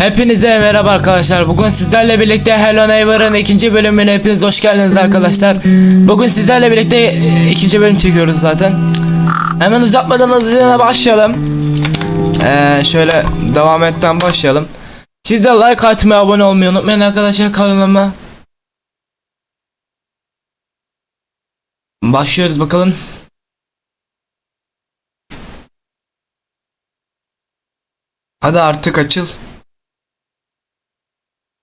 Hepinize merhaba arkadaşlar. Bugün sizlerle birlikte Hello Neighbor'ın ikinci bölümüne hepiniz hoş geldiniz arkadaşlar. Bugün sizlerle birlikte e, ikinci bölüm çekiyoruz zaten. Hemen uzatmadan hızlıca başlayalım. Ee, şöyle devam etten başlayalım. Siz de like atmayı, abone olmayı unutmayın arkadaşlar kanalıma. Başlıyoruz bakalım. Hadi artık açıl.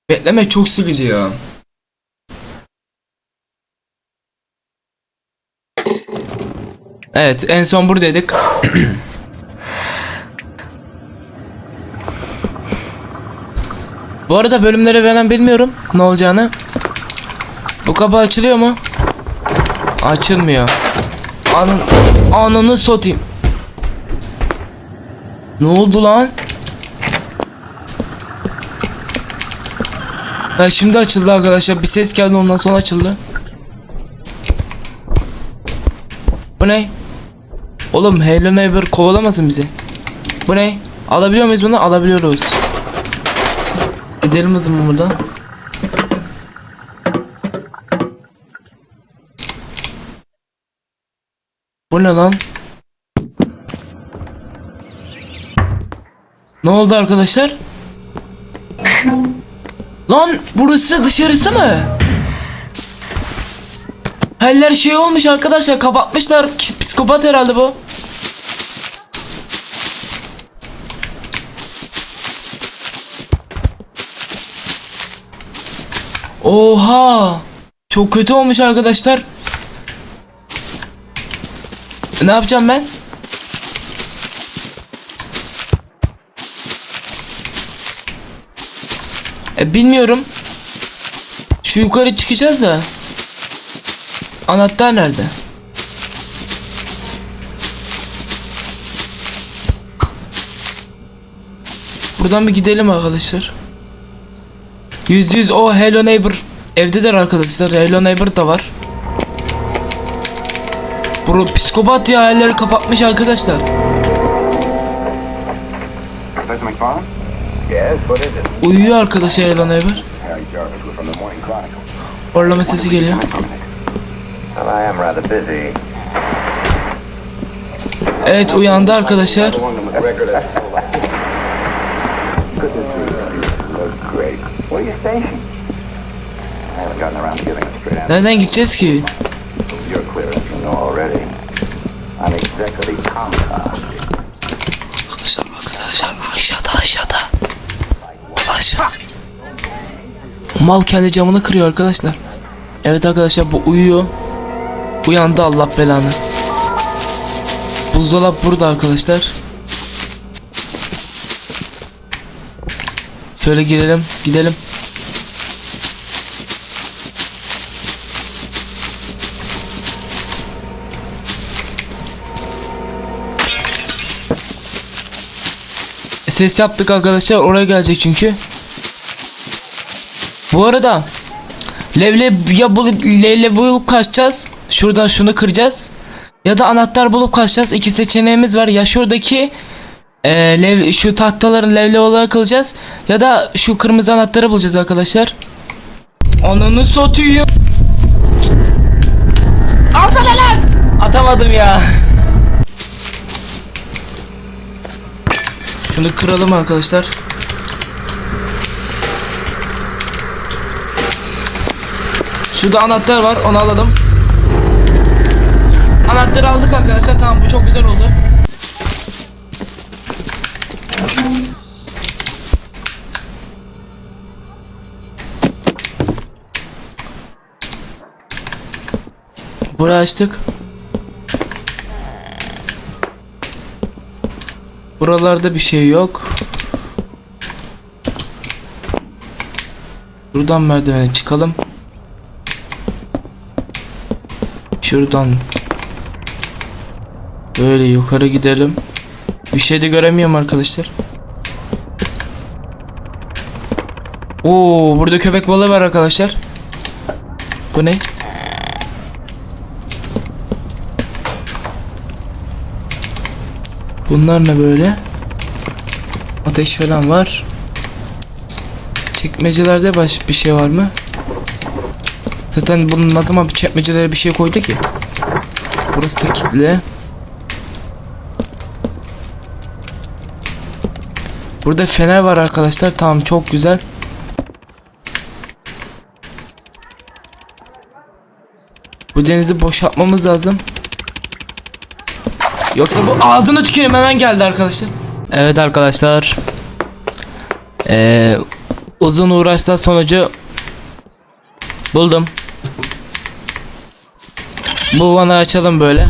Bekleme çok sıkıcı ya. Evet en son buradaydık. Bu arada bölümleri veren bilmiyorum ne olacağını. Bu kapı açılıyor mu? Açılmıyor. Anın ananı satayım. Ne oldu lan? Ha şimdi açıldı arkadaşlar. Bir ses geldi ondan sonra açıldı. Bu ne? Oğlum Hello Neighbor kovalamasın bizi. Bu ne? Alabiliyor muyuz bunu? Alabiliyoruz. Gidelim o zaman buradan. Bu ne lan? Ne oldu arkadaşlar? Lan burası dışarısı mı? Haller şey olmuş arkadaşlar kapatmışlar psikopat herhalde bu. Oha! Çok kötü olmuş arkadaşlar. Ne yapacağım ben? E, bilmiyorum. Şu yukarı çıkacağız da. Anahtar nerede? Buradan bir gidelim arkadaşlar. Yüz yüz o Hello Neighbor evdedir arkadaşlar. Hello Neighbor da var. Bro psikopat ya elleri kapatmış arkadaşlar. Uyuyor the Morning Chronicle. Horlama sesi geliyor. Evet uyandı arkadaşlar. The one with Aşağı. Mal kendi camını kırıyor arkadaşlar. Evet arkadaşlar bu uyuyor. Uyandı Allah belanı. Buzdolap burada arkadaşlar. Şöyle gidelim gidelim. Ses yaptık arkadaşlar oraya gelecek çünkü. Bu arada levle ya bulup levle bulup kaçacağız. Şuradan şunu kıracağız. Ya da anahtar bulup kaçacağız. İki seçeneğimiz var. Ya şuradaki e, lev, şu tahtaların levle olarak kılacağız. Ya da şu kırmızı anahtarı bulacağız arkadaşlar. Ananı satayım. Alsana lan. Atamadım ya. Şunu kıralım arkadaşlar. Şurada anahtar var onu alalım. Anahtarı aldık arkadaşlar tamam bu çok güzel oldu. Burayı açtık. Buralarda bir şey yok. Buradan merdivene çıkalım. Şuradan böyle yukarı gidelim. Bir şey de göremiyorum arkadaşlar. Oo, burada köpek balığı var arkadaşlar. Bu ne? Bunlar ne böyle? Ateş falan var. Çekmecelerde başka bir şey var mı? Zaten bunun ne zaman çekmecelere bir şey koydu ki? Burası da kilitli. Burada fener var arkadaşlar. Tamam çok güzel. Bu denizi boşaltmamız lazım. Yoksa bu ağzına tüküreyim hemen geldi arkadaşlar. Evet arkadaşlar. Ee, uzun uğraşlar sonucu buldum. Bu vanayı açalım böyle.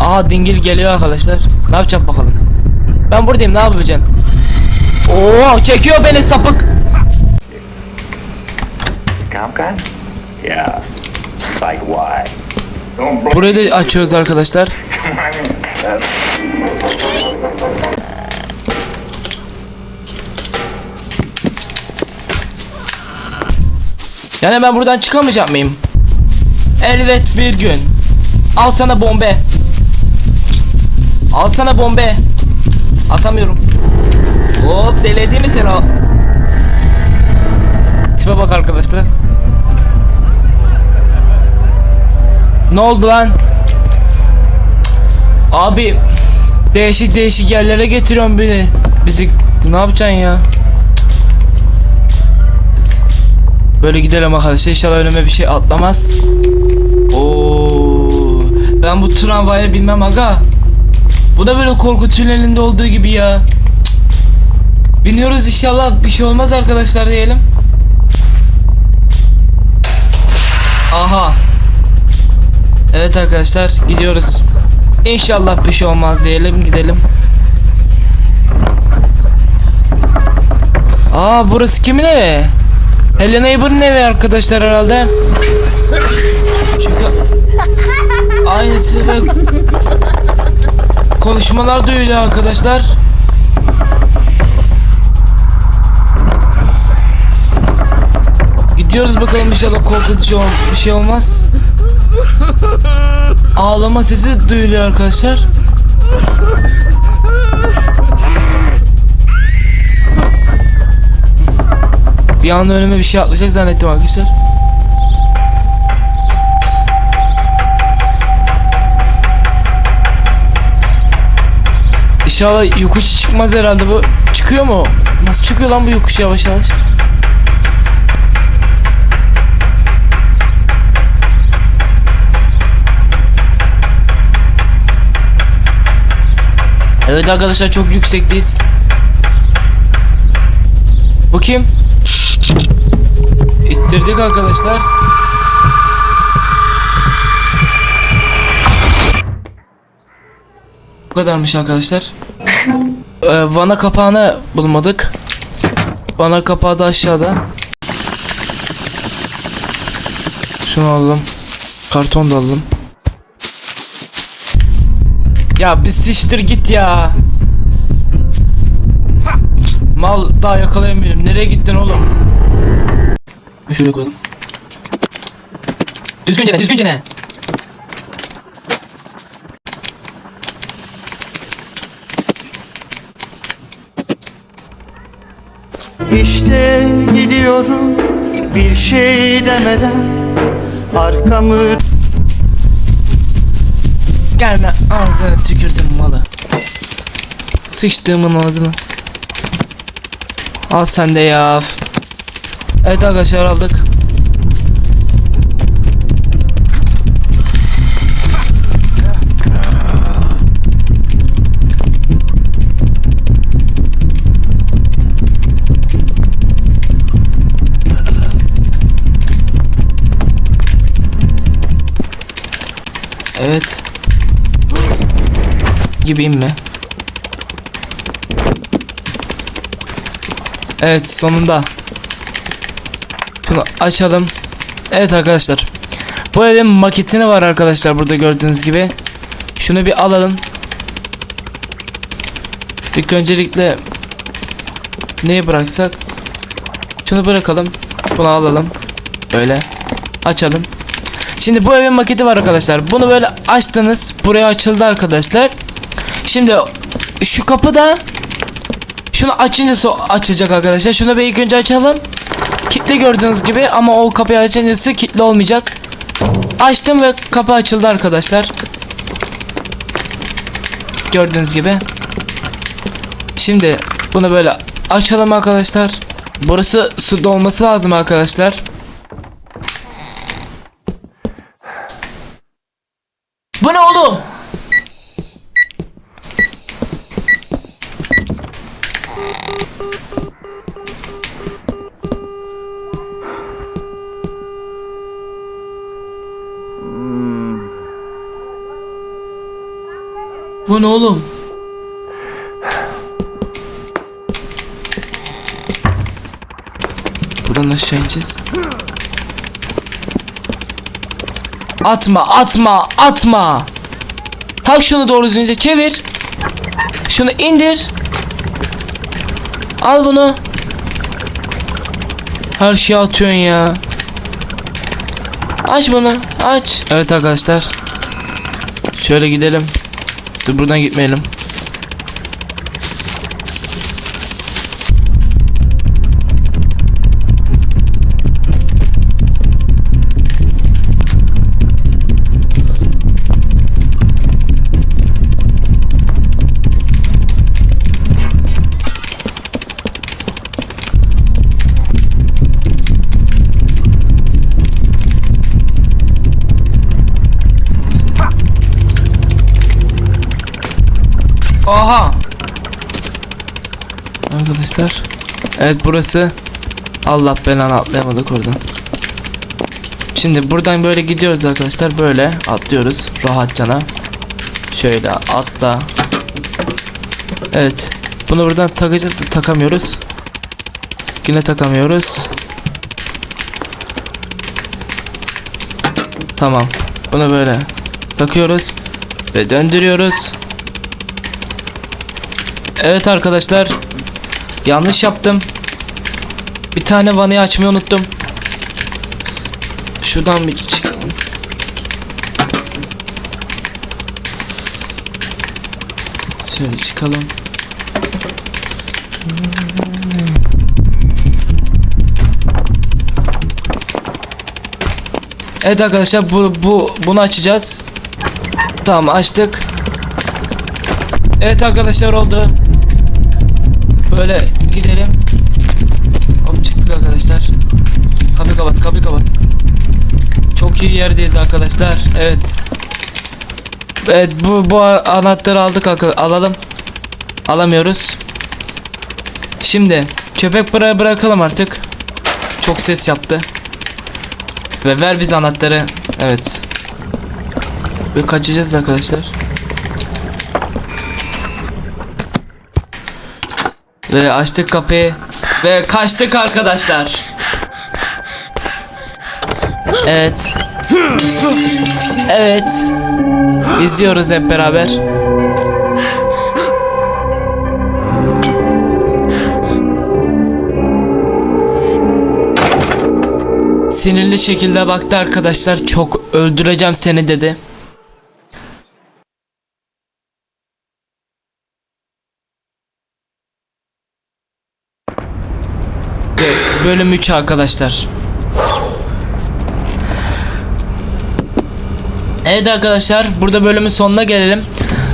Aa dingil geliyor arkadaşlar. Ne yapacak bakalım. Ben buradayım ne yapacaksın? Oo çekiyor beni sapık. Gun? Yeah. Like why? Burayı da açıyoruz arkadaşlar. Yani ben buradan çıkamayacak mıyım? Elbet bir gün. Al sana bombe. Al sana bombe. Atamıyorum. Hop deledi mi sen o? Tipe bak arkadaşlar. Ne oldu lan? Abi değişik değişik yerlere getiriyorsun beni. Bizi ne yapacaksın ya? Böyle gidelim arkadaşlar. İnşallah önüme bir şey atlamaz. Ben bu tramvaya binmem aga. Bu da böyle korku tünelinde olduğu gibi ya. Biniyoruz inşallah bir şey olmaz arkadaşlar diyelim. Aha. Evet arkadaşlar gidiyoruz. İnşallah bir şey olmaz diyelim gidelim. Aa burası kimin evi? Hello Neighbor'ın evi arkadaşlar herhalde. Aynısı ve konuşmalar duyuluyor arkadaşlar. Gidiyoruz bakalım inşallah korkutucu ol- bir şey olmaz. Ağlama sesi duyuluyor arkadaşlar. Bir anda önüme bir şey atlayacak zannettim arkadaşlar. İnşallah yokuş çıkmaz herhalde bu. Çıkıyor mu? Nasıl çıkıyor lan bu yokuş yavaş yavaş? Evet arkadaşlar çok yüksekteyiz. Bu kim? İttirdik arkadaşlar. Bu kadarmış arkadaşlar. Ee, vana kapağını bulmadık. Vana kapağı da aşağıda. Şunu alalım. Karton da alalım. Ya bir sıçtır git ya. Mal daha yakalayamıyorum. Nereye gittin oğlum? Şöyle koyalım. Düzgünce ne? Düzgünce ne? İşte gidiyorum bir şey demeden arkamı Gelme ağzına tükürdüm malı. Sıçtığımın ağzına. Al sen de ya. Evet arkadaşlar aldık. Evet. Gibiyim mi? Evet sonunda. Şunu açalım. Evet arkadaşlar. Bu evin maketini var arkadaşlar burada gördüğünüz gibi. Şunu bir alalım. İlk öncelikle neyi bıraksak? Şunu bırakalım. Bunu alalım. Böyle. Açalım. Şimdi bu evin maketi var arkadaşlar. Bunu böyle açtınız. Buraya açıldı arkadaşlar. Şimdi şu kapı da Şunu açınca so açılacak arkadaşlar. Şunu bir ilk önce açalım. Kitli gördüğünüz gibi ama o kapıyı açıncası kilitli olmayacak. Açtım ve kapı açıldı arkadaşlar. Gördüğünüz gibi. Şimdi bunu böyle açalım arkadaşlar. Burası su dolması lazım arkadaşlar. Bu ne oğlum? Bu ne oğlum? Buradan aşağı ineceğiz. Atma, atma, atma. Tak şunu doğru düzgünce çevir. Şunu indir. Al bunu. Her şeyi atıyorsun ya. Aç bunu, aç. Evet arkadaşlar. Şöyle gidelim. Dur buradan gitmeyelim. Arkadaşlar. Evet burası. Allah belanı atlayamadık oradan. Şimdi buradan böyle gidiyoruz arkadaşlar. Böyle atlıyoruz rahatçana. Şöyle atla. Evet. Bunu buradan takacağız da takamıyoruz. Yine takamıyoruz. Tamam. Bunu böyle takıyoruz ve döndürüyoruz. Evet arkadaşlar. Yanlış yaptım. Bir tane vanayı açmayı unuttum. Şuradan bir çıkalım. Şöyle çıkalım. Evet arkadaşlar bu bu bunu açacağız. Tamam açtık. Evet arkadaşlar oldu. Böyle gidelim. Hop çıktık arkadaşlar. Kapıyı kapat, kapıyı kapat. Çok iyi yerdeyiz arkadaşlar. Evet. Evet bu bu anahtarı aldık alalım. Alamıyoruz. Şimdi köpek buraya bırakalım artık. Çok ses yaptı. Ve ver biz anahtarı. Evet. Ve kaçacağız arkadaşlar. Ve açtık kapıyı ve kaçtık arkadaşlar. Evet. Evet. İzliyoruz hep beraber. Sinirli şekilde baktı arkadaşlar. Çok öldüreceğim seni dedi. Bölüm 3 arkadaşlar. Evet arkadaşlar burada bölümün sonuna gelelim.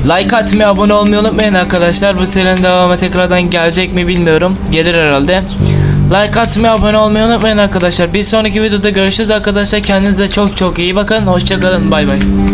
Like atmayı, abone olmayı unutmayın arkadaşlar. Bu serinin devamı tekrardan gelecek mi bilmiyorum. Gelir herhalde. Like atmayı, abone olmayı unutmayın arkadaşlar. Bir sonraki videoda görüşürüz arkadaşlar. Kendinize çok çok iyi bakın. Hoşçakalın. Bay bay.